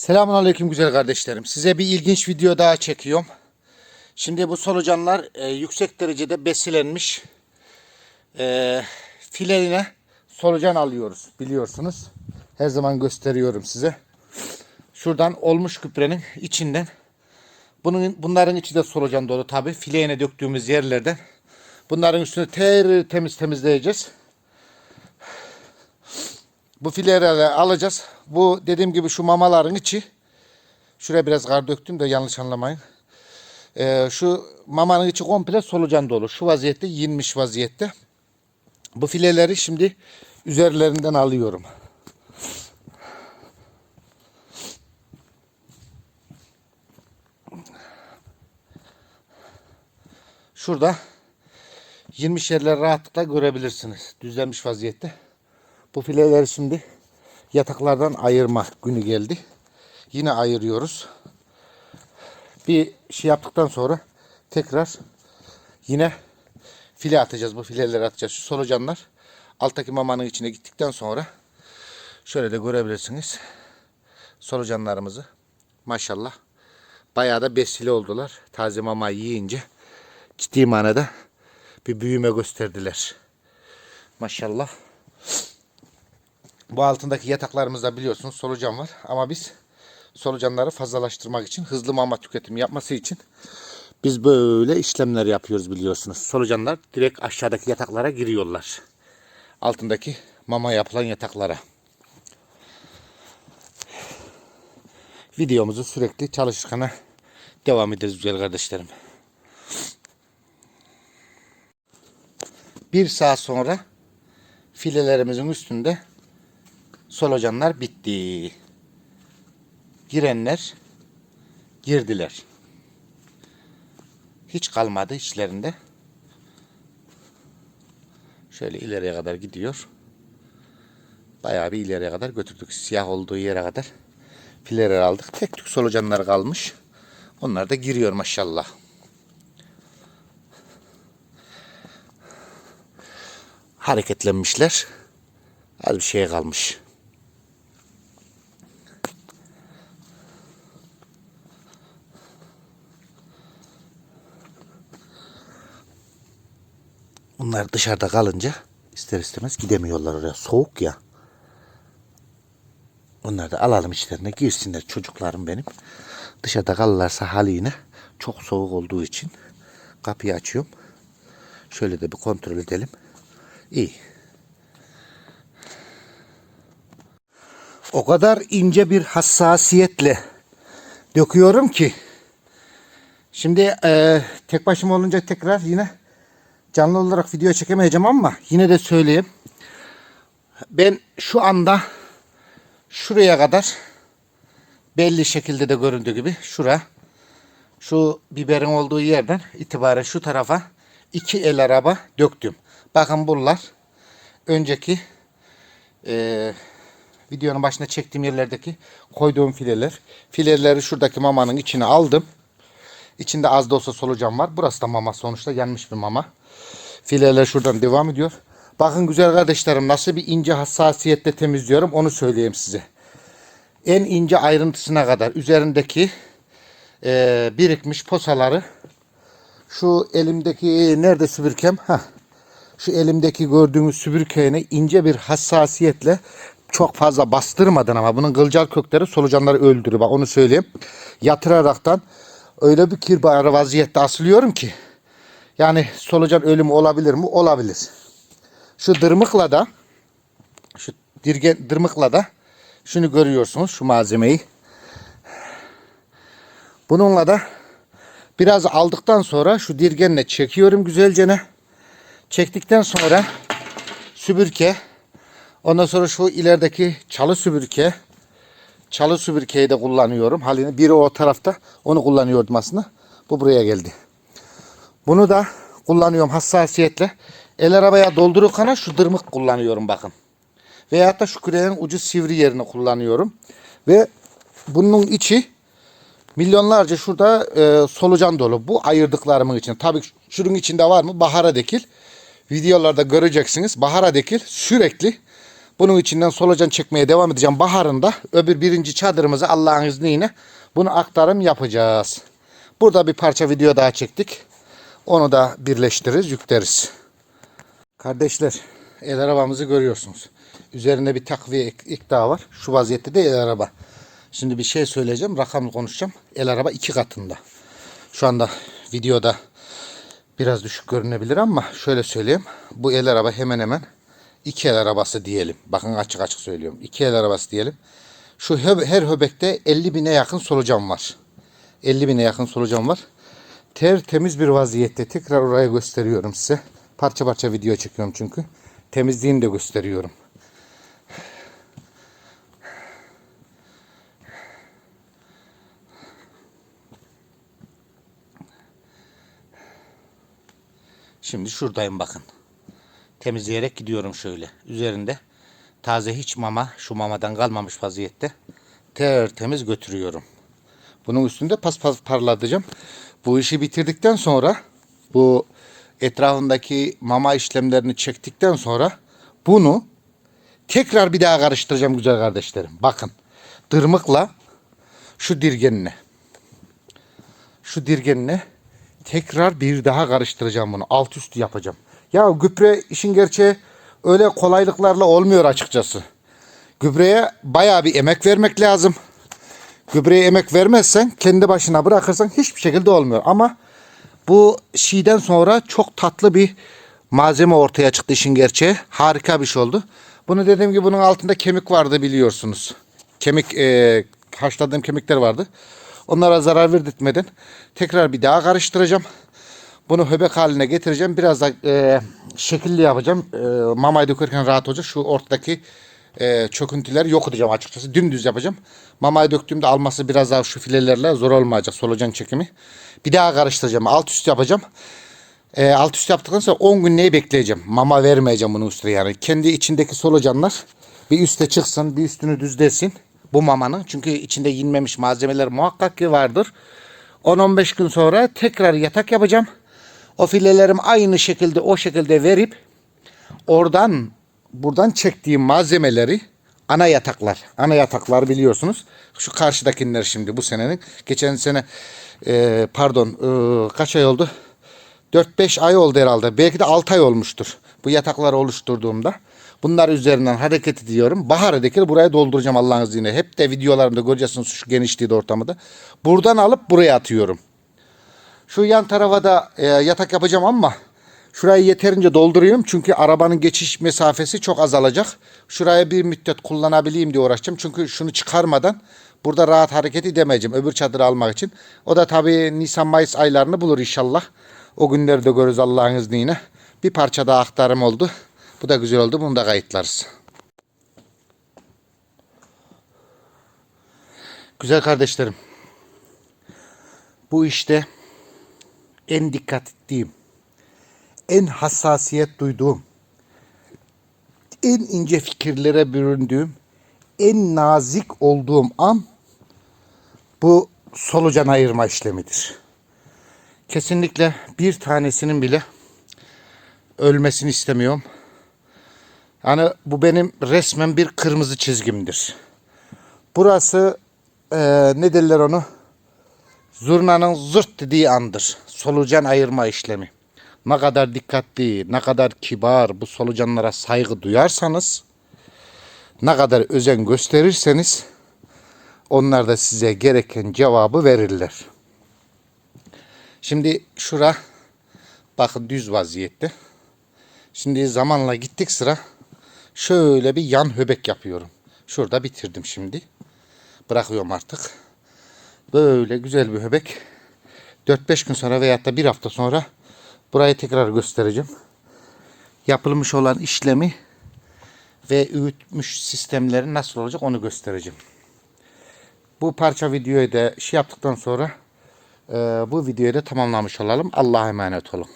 Selamun Aleyküm güzel kardeşlerim. Size bir ilginç video daha çekiyorum. Şimdi bu solucanlar e, yüksek derecede besilenmiş. E, fileline solucan alıyoruz biliyorsunuz. Her zaman gösteriyorum size. Şuradan olmuş küprenin içinden. Bunun, bunların içi de solucan dolu tabi. Fileğine döktüğümüz yerlerden. Bunların üstünü ter temiz temizleyeceğiz. Bu fileleri alacağız. Bu dediğim gibi şu mamaların içi. Şuraya biraz kar döktüm de yanlış anlamayın. Ee, şu mamanın içi komple solucan dolu. Şu vaziyette yinmiş vaziyette. Bu fileleri şimdi üzerlerinden alıyorum. Şurada 20 yerler rahatlıkla görebilirsiniz. Düzlenmiş vaziyette. Bu fileleri şimdi yataklardan ayırma günü geldi. Yine ayırıyoruz. Bir şey yaptıktan sonra tekrar yine file atacağız. Bu fileleri atacağız. Şu solucanlar alttaki mamanın içine gittikten sonra şöyle de görebilirsiniz. Solucanlarımızı maşallah bayağı da besili oldular. Taze mama yiyince ciddi manada bir büyüme gösterdiler. Maşallah. Bu altındaki yataklarımızda biliyorsunuz solucan var. Ama biz solucanları fazlalaştırmak için, hızlı mama tüketimi yapması için biz böyle işlemler yapıyoruz biliyorsunuz. Solucanlar direkt aşağıdaki yataklara giriyorlar. Altındaki mama yapılan yataklara. Videomuzu sürekli çalışırken devam ederiz güzel kardeşlerim. Bir saat sonra filelerimizin üstünde solucanlar bitti. Girenler girdiler. Hiç kalmadı içlerinde. Şöyle ileriye kadar gidiyor. Bayağı bir ileriye kadar götürdük. Siyah olduğu yere kadar fileler aldık. Tek tük solucanlar kalmış. Onlar da giriyor maşallah. Hareketlenmişler. Az bir şey kalmış. Bunlar dışarıda kalınca ister istemez gidemiyorlar oraya. Soğuk ya. Onları da alalım içlerine girsinler çocuklarım benim. Dışarıda kalırlarsa haline çok soğuk olduğu için kapıyı açıyorum. Şöyle de bir kontrol edelim. İyi. O kadar ince bir hassasiyetle döküyorum ki. Şimdi e, tek başıma olunca tekrar yine canlı olarak video çekemeyeceğim ama yine de söyleyeyim. Ben şu anda şuraya kadar belli şekilde de göründüğü gibi şura şu biberin olduğu yerden itibaren şu tarafa iki el araba döktüm. Bakın bunlar önceki e, videonun başında çektiğim yerlerdeki koyduğum fileler. Fileleri şuradaki mamanın içine aldım. İçinde az da olsa solucan var. Burası da mama sonuçta yanmış bir mama. Fileler şuradan devam ediyor. Bakın güzel kardeşlerim nasıl bir ince hassasiyetle temizliyorum onu söyleyeyim size. En ince ayrıntısına kadar üzerindeki e, birikmiş posaları şu elimdeki nerede süpürkem? Heh. Şu elimdeki gördüğünüz süpürgeyle ince bir hassasiyetle çok fazla bastırmadan ama bunun kılcal kökleri solucanları öldürüyor. Bak onu söyleyeyim. Yatıraraktan öyle bir kirbar vaziyette asılıyorum ki yani solucan ölümü olabilir mi? Olabilir. Şu dırmıkla da şu dirgen dırmıkla da şunu görüyorsunuz şu malzemeyi. Bununla da biraz aldıktan sonra şu dirgenle çekiyorum güzelce. Çektikten sonra süpürge ondan sonra şu ilerideki çalı süpürge çalı süpürgeyi de kullanıyorum. Halini biri o tarafta onu kullanıyordum aslında. Bu buraya geldi. Bunu da kullanıyorum hassasiyetle. El arabaya doldururken şu dırmık kullanıyorum bakın. Veyahut da şu küreğin ucu sivri yerini kullanıyorum. Ve bunun içi milyonlarca şurada e, solucan dolu. Bu ayırdıklarımın için. Tabii şunun içinde var mı? Bahara dekil. Videolarda göreceksiniz. Bahara dekil sürekli Bunun içinden solucan çekmeye devam edeceğim. Baharında öbür birinci çadırımızı Allah'ın izniyle bunu aktarım yapacağız. Burada bir parça video daha çektik. Onu da birleştiririz, yükleriz. Kardeşler, el arabamızı görüyorsunuz. Üzerinde bir takviye daha var. Şu vaziyette de el araba. Şimdi bir şey söyleyeceğim, rakamlı konuşacağım. El araba iki katında. Şu anda videoda biraz düşük görünebilir ama şöyle söyleyeyim. Bu el araba hemen hemen iki el arabası diyelim. Bakın açık açık söylüyorum. İki el arabası diyelim. Şu her höbekte 50 bine yakın solucan var. 50 bine yakın solucan var. Tertemiz bir vaziyette. Tekrar oraya gösteriyorum size. Parça parça video çekiyorum çünkü. Temizliğini de gösteriyorum. Şimdi şuradayım bakın. Temizleyerek gidiyorum şöyle. Üzerinde taze hiç mama, şu mamadan kalmamış vaziyette tertemiz götürüyorum. Bunun üstünde paspas parlatacağım. Bu işi bitirdikten sonra bu etrafındaki mama işlemlerini çektikten sonra bunu tekrar bir daha karıştıracağım güzel kardeşlerim. Bakın tırmıkla şu dirgenine şu dirgenine tekrar bir daha karıştıracağım bunu. Alt üstü yapacağım. Ya gübre işin gerçeği öyle kolaylıklarla olmuyor açıkçası. Gübreye bayağı bir emek vermek lazım. Gübreye emek vermezsen kendi başına bırakırsan hiçbir şekilde olmuyor. Ama bu şeyden sonra çok tatlı bir malzeme ortaya çıktı işin gerçeği. Harika bir şey oldu. Bunu dediğim gibi bunun altında kemik vardı biliyorsunuz. Kemik e, haşladığım kemikler vardı. Onlara zarar verdirtmeden tekrar bir daha karıştıracağım. Bunu höbek haline getireceğim. Biraz da e, şekilli yapacağım. E, mamayı dökerken rahat olacak. Şu ortadaki e, çöküntüleri yok edeceğim açıkçası. Dümdüz yapacağım. Mamayı döktüğümde alması biraz daha şu filelerle zor olmayacak. Solucan çekimi. Bir daha karıştıracağım. Alt üst yapacağım. E, alt üst yaptıktan sonra 10 gün neyi bekleyeceğim. Mama vermeyeceğim bunun üstüne yani. Kendi içindeki solucanlar bir üste çıksın. Bir üstünü düzlesin. Bu mamanın. Çünkü içinde yenmemiş malzemeler muhakkak ki vardır. 10-15 gün sonra tekrar yatak yapacağım. O filelerim aynı şekilde o şekilde verip oradan buradan çektiğim malzemeleri ana yataklar. Ana yataklar biliyorsunuz. Şu karşıdakiler şimdi bu senenin. Geçen sene e, pardon e, kaç ay oldu? 4-5 ay oldu herhalde. Belki de 6 ay olmuştur. Bu yatakları oluşturduğumda. Bunlar üzerinden hareket ediyorum. Bahar dikil buraya dolduracağım Allah'ın izniyle. Hep de videolarımda göreceksiniz şu genişliği de ortamı da. Buradan alıp buraya atıyorum. Şu yan tarafa da e, yatak yapacağım ama şurayı yeterince dolduruyorum. Çünkü arabanın geçiş mesafesi çok azalacak. Şuraya bir müddet kullanabileyim diye uğraşacağım. Çünkü şunu çıkarmadan burada rahat hareket edemeyeceğim öbür çadırı almak için. O da tabii Nisan-Mayıs aylarını bulur inşallah. O günleri de görürüz Allah'ın izniyle. Bir parça daha aktarım oldu. Bu da güzel oldu. Bunu da kayıtlarız. Güzel kardeşlerim. Bu işte en dikkat ettiğim, en hassasiyet duyduğum, en ince fikirlere büründüğüm, en nazik olduğum an bu solucan ayırma işlemidir. Kesinlikle bir tanesinin bile ölmesini istemiyorum. Yani bu benim resmen bir kırmızı çizgimdir. Burası eee ne derler onu? Zurnanın zırt dediği andır. Solucan ayırma işlemi. Ne kadar dikkatli, ne kadar kibar bu solucanlara saygı duyarsanız, ne kadar özen gösterirseniz onlar da size gereken cevabı verirler. Şimdi şura bakın düz vaziyette. Şimdi zamanla gittik sıra şöyle bir yan höbek yapıyorum. Şurada bitirdim şimdi. Bırakıyorum artık. Böyle güzel bir höbek. 4-5 gün sonra veyahut da bir hafta sonra burayı tekrar göstereceğim. Yapılmış olan işlemi ve öğütmüş sistemleri nasıl olacak onu göstereceğim. Bu parça videoyu da şey yaptıktan sonra e, bu videoyu da tamamlamış olalım. Allah'a emanet olun.